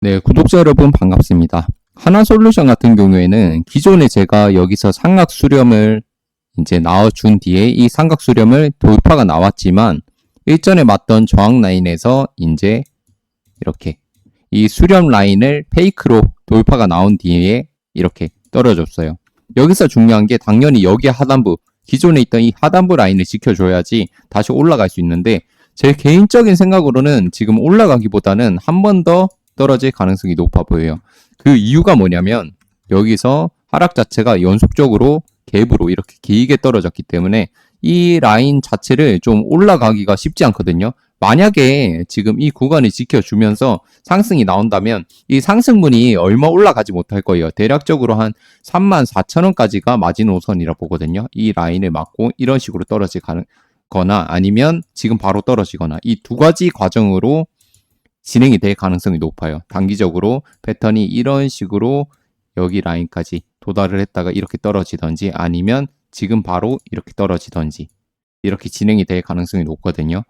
네, 구독자 여러분 반갑습니다. 하나솔루션 같은 경우에는 기존에 제가 여기서 삼각 수렴을 이제 나와준 뒤에 이 삼각 수렴을 돌파가 나왔지만 일전에 맞던 저항 라인에서 이제 이렇게 이 수렴 라인을 페이크로 돌파가 나온 뒤에 이렇게 떨어졌어요. 여기서 중요한 게 당연히 여기 하단부 기존에 있던 이 하단부 라인을 지켜줘야지 다시 올라갈 수 있는데 제 개인적인 생각으로는 지금 올라가기보다는 한 번더 떨어질 가능성이 높아 보여요. 그 이유가 뭐냐면 여기서 하락 자체가 연속적으로 갭으로 이렇게 길게 떨어졌기 때문에 이 라인 자체를 좀 올라가기가 쉽지 않거든요. 만약에 지금 이 구간을 지켜주면서 상승이 나온다면 이 상승분이 얼마 올라가지 못할 거예요. 대략적으로 한 3만 4천 원까지가 마지노선이라 보거든요. 이 라인을 맞고 이런 식으로 떨어질 가능 거나 아니면 지금 바로 떨어지거나 이 두 가지 과정으로 진행이 될 가능성이 높아요. 단기적으로 패턴이 이런 식으로 여기 라인까지 도달을 했다가 이렇게 떨어지던지 아니면 지금 바로 이렇게 떨어지던지 이렇게 진행이 될 가능성이 높거든요.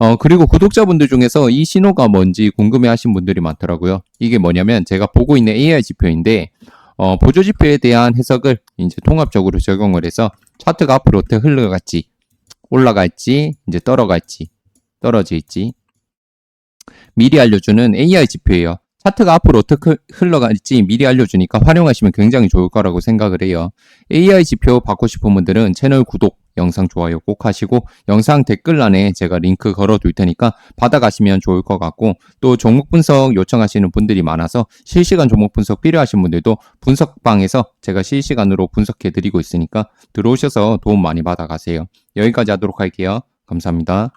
어, 그리고 구독자분들 중에서 이 신호가 뭔지 궁금해 하신 분들이 많더라고요. 이게 뭐냐면 제가 보고 있는 AI 지표인데, 어, 보조 지표에 대한 해석을 이제 통합적으로 적용을 해서 차트가 앞으로 어떻게 흘러갈지, 올라갈지, 이제 떨어갈지, 떨어질지, 미리 알려주는 AI 지표예요. 차트가 앞으로 어떻게 흘러갈지 미리 알려주니까 활용하시면 굉장히 좋을 거라고 생각을 해요. AI 지표 받고 싶은 분들은 채널 구독, 영상 좋아요 꼭 하시고 영상 댓글란에 제가 링크 걸어둘 테니까 받아가시면 좋을 것 같고 또 종목 분석 요청하시는 분들이 많아서 실시간 종목 분석 필요하신 분들도 분석방에서 제가 실시간으로 분석해 드리고 있으니까 들어오셔서 도움 많이 받아가세요. 여기까지 하도록 할게요. 감사합니다.